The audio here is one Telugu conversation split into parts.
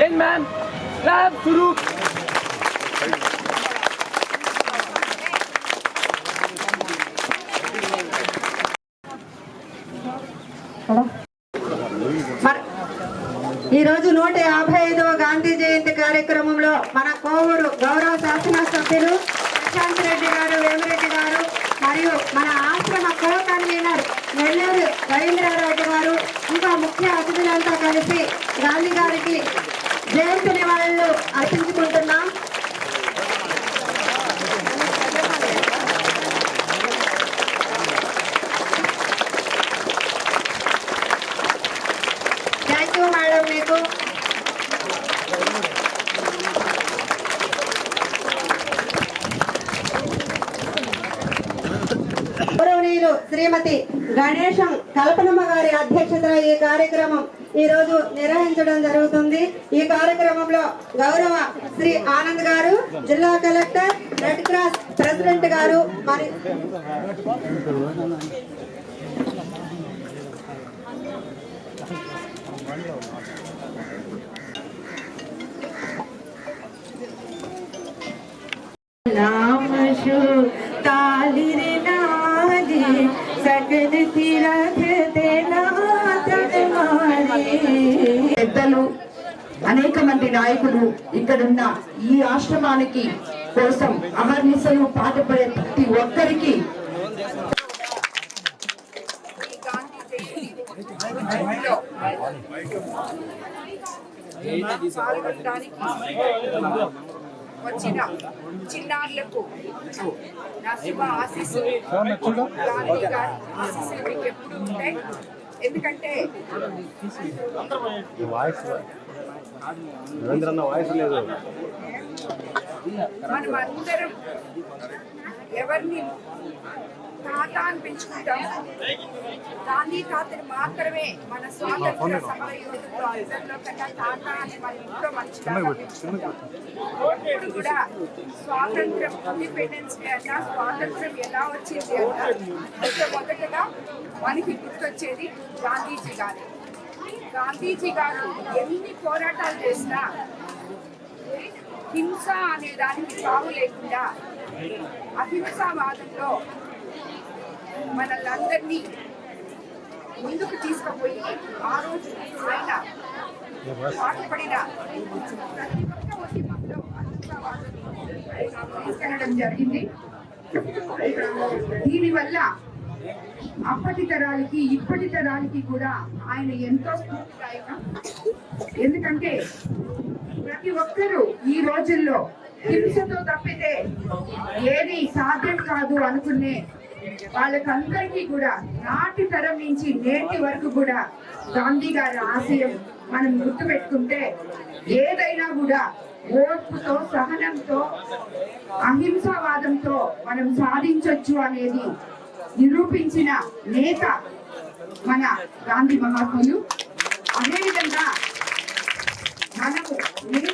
Gentlemen, మ్యాన్ క్లాప్ ఈరోజు నూట యాభై ఐదవ గాంధీ జయంతి కార్యక్రమంలో మన కోవూరు గౌరవ శాసనసభ్యులు ప్రశాంత్ రెడ్డి గారు వేమిరెడ్డి గారు మరియు మన ఆశ్రమ కో కన్వీనర్ నెల్లూరు రవీంద్రారెడ్డి గారు ఇంకా ముఖ్య అతిథులంతా కలిసి గాంధీ గారికి జయంతి నివాళులు అర్పించుకుంటున్నాం థ్యాంక్ యూ మేడం మీకు. గౌరవనీయులు శ్రీమతి గణేశం కల్పనమ్మ గారి అధ్యక్షతన ఈ కార్యక్రమం ఈ రోజు నిర్వహించడం జరుగుతుంది ఈ కార్యక్రమంలో గౌరవ శ్రీ ఆనంద్ గారు జిల్లా కలెక్టర్ రెడ్ క్రాస్ ప్రెసిడెంట్ గారు మరి नामशु तालिरे नादे सकल तीरथ అనేక మంది నాయకులు ఇక్కడున్న ఈ ఆశ్రమానికి కోసం అహర్నిశలు పాటుపడే ప్రతి ఒక్కరికి పాల్గొనడానికి వచ్చిన చిన్నారులకు నా శుభ ఆశీస్సులు. గాంధీ గారి ఆశీస్సులు మీకు ఎప్పుడు ఉంటాయి. ఎందుకంటే రవీంద్రన్న వాయిస్ లేదు. మనం అందరం ఎవరిని తాత అని పెంచుకుంటాం గాంధీ తాతని మాత్రమే మన స్వాతంత్ర సమర యోధులు అందరిలో కన్నా తాత అని మన ఇంట్లో ఇప్పుడు కూడా స్వాతంత్రం ఇండిపెండెన్స్ డే అన్నా స్వాతంత్రం ఎలా వచ్చింది అన్నా మొట్టమొదటగా మనకి గుర్తొచ్చేది గాంధీజీ గారు. గాంధీజీ గారు ఎన్ని పోరాటాలు చేసినా హింస అనే దానికి సాగు లేకుండా అహింసావాదంలో మనల్ని ముందుకు తీసుకుపోయి ఆ రోజు ఆయన పాటుపడిన ప్రతి ఒక్క ఉద్యమంలో అహింసావాదం తీసుకెళ్ళడం జరిగింది. దీనివల్ల అప్పటి తరాలకి ఇప్పటి తరాలకి కూడా ఆయన ఎంతో స్ఫూర్తిదాయకం. ఎందుకంటే ప్రతి ఒక్కరూ ఈ రోజుల్లో హింసతో తప్పితే ఏది సాధ్యం కాదు అనుకునే వాళ్ళకందరికీ కూడా నాటి తరం నుంచి నేటి వరకు కూడా గాంధీ గారి ఆశయం మనం గుర్తుపెట్టుకుంటే ఏదైనా కూడా ఓర్పుతో సహనంతో అహింసావాదంతో మనం సాధించొచ్చు అనేది నిరూపించిన నేత మన గాంధీ మహాత్ములు. అదేవిధంగా మనము నేను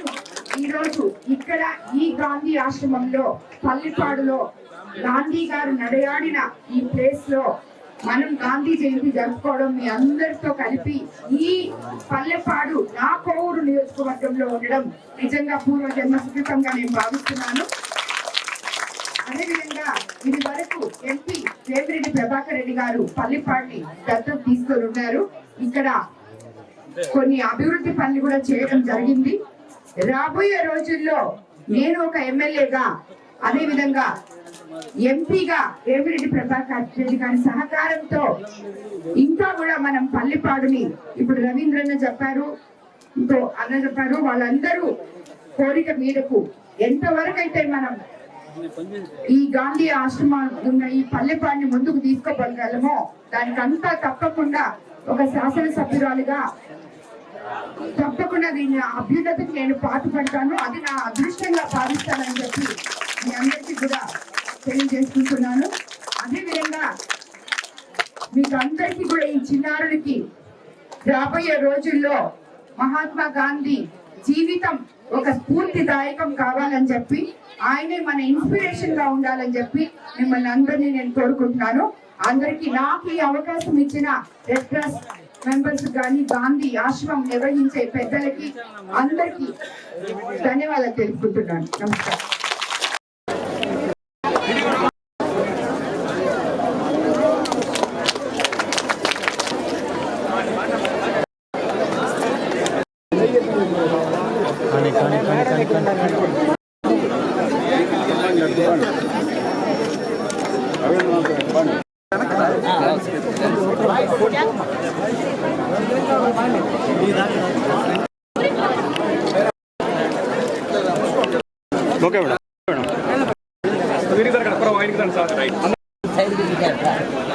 ఈరోజు ఇక్కడ ఈ గాంధీ ఆశ్రమంలో పల్లిపాడులో గాంధీ గారు నడయాడిన ఈ ప్లేస్లో మనం గాంధీ జయంతి జరుపుకోవడం మీ అందరితో కలిపి ఈ పల్లెపాడు నా కోవూరు నియోజకవర్గంలో ఉండడం నిజంగా పూర్వ జన్మ సుకృతంగా నేను భావిస్తున్నాను. అదేవిధంగా ఇది వరకు ఎంపీ వేమిరెడ్డి ప్రభాకర్ రెడ్డి గారు పల్లిపాడిని దత్తత తీసుకొని ఉన్నారు ఇక్కడ కొన్ని అభివృద్ధి పనులు కూడా చేయడం జరిగింది. రాబోయే రోజుల్లో నేను ఒక ఎమ్మెల్యేగా అదే విధంగా ఎంపీగా వేమిరెడ్డి ప్రభాకర్ రెడ్డి గారి సహకారంతో ఇంకా కూడా మనం పల్లిపాడుని ఇప్పుడు రవీంద్రన్న చెప్పారు ఇంకో అన్న చెప్పారు. వాళ్ళందరూ కోరిక మీదకు ఎంతవరకు అయితే మనం ఈ గాంధీ ఆశ్రమాలు ఉన్న ఈ పల్లెపాడిని ముందుకు తీసుకోగలగలమో దానికంతా తప్పకుండా ఒక శాసనసభ్యురాలుగా తప్పకుండా దీని అభ్యున్నతకు నేను పాటుపడతాను. అది నా అదృష్టంగా భావిస్తానని చెప్పి మీ అందరికీ కూడా తెలియజేసుకుంటున్నాను. అదేవిధంగా మీకు అందరికీ కూడా ఈ చిన్నారులకి రాబోయే రోజుల్లో మహాత్మా గాంధీ జీవితం ఒక స్ఫూర్తిదాయకం కావాలని చెప్పి ఆయనే మన ఇన్స్పిరేషన్గా ఉండాలని చెప్పి మిమ్మల్ని అందరినీ నేను కోరుకుంటున్నాను. అందరికీ నాకు ఈ అవకాశం ఇచ్చిన రెడ్ క్రాస్ మెంబర్స్ కానీ గాంధీ ఆశ్రమం నిర్వహించే పెద్దలకి అందరికీ ధన్యవాదాలు తెలుపుకుంటున్నాను. నమస్కారం. Okay madam. మేడం. వీరికి దగ్గర వాయినికి సార్. రైట్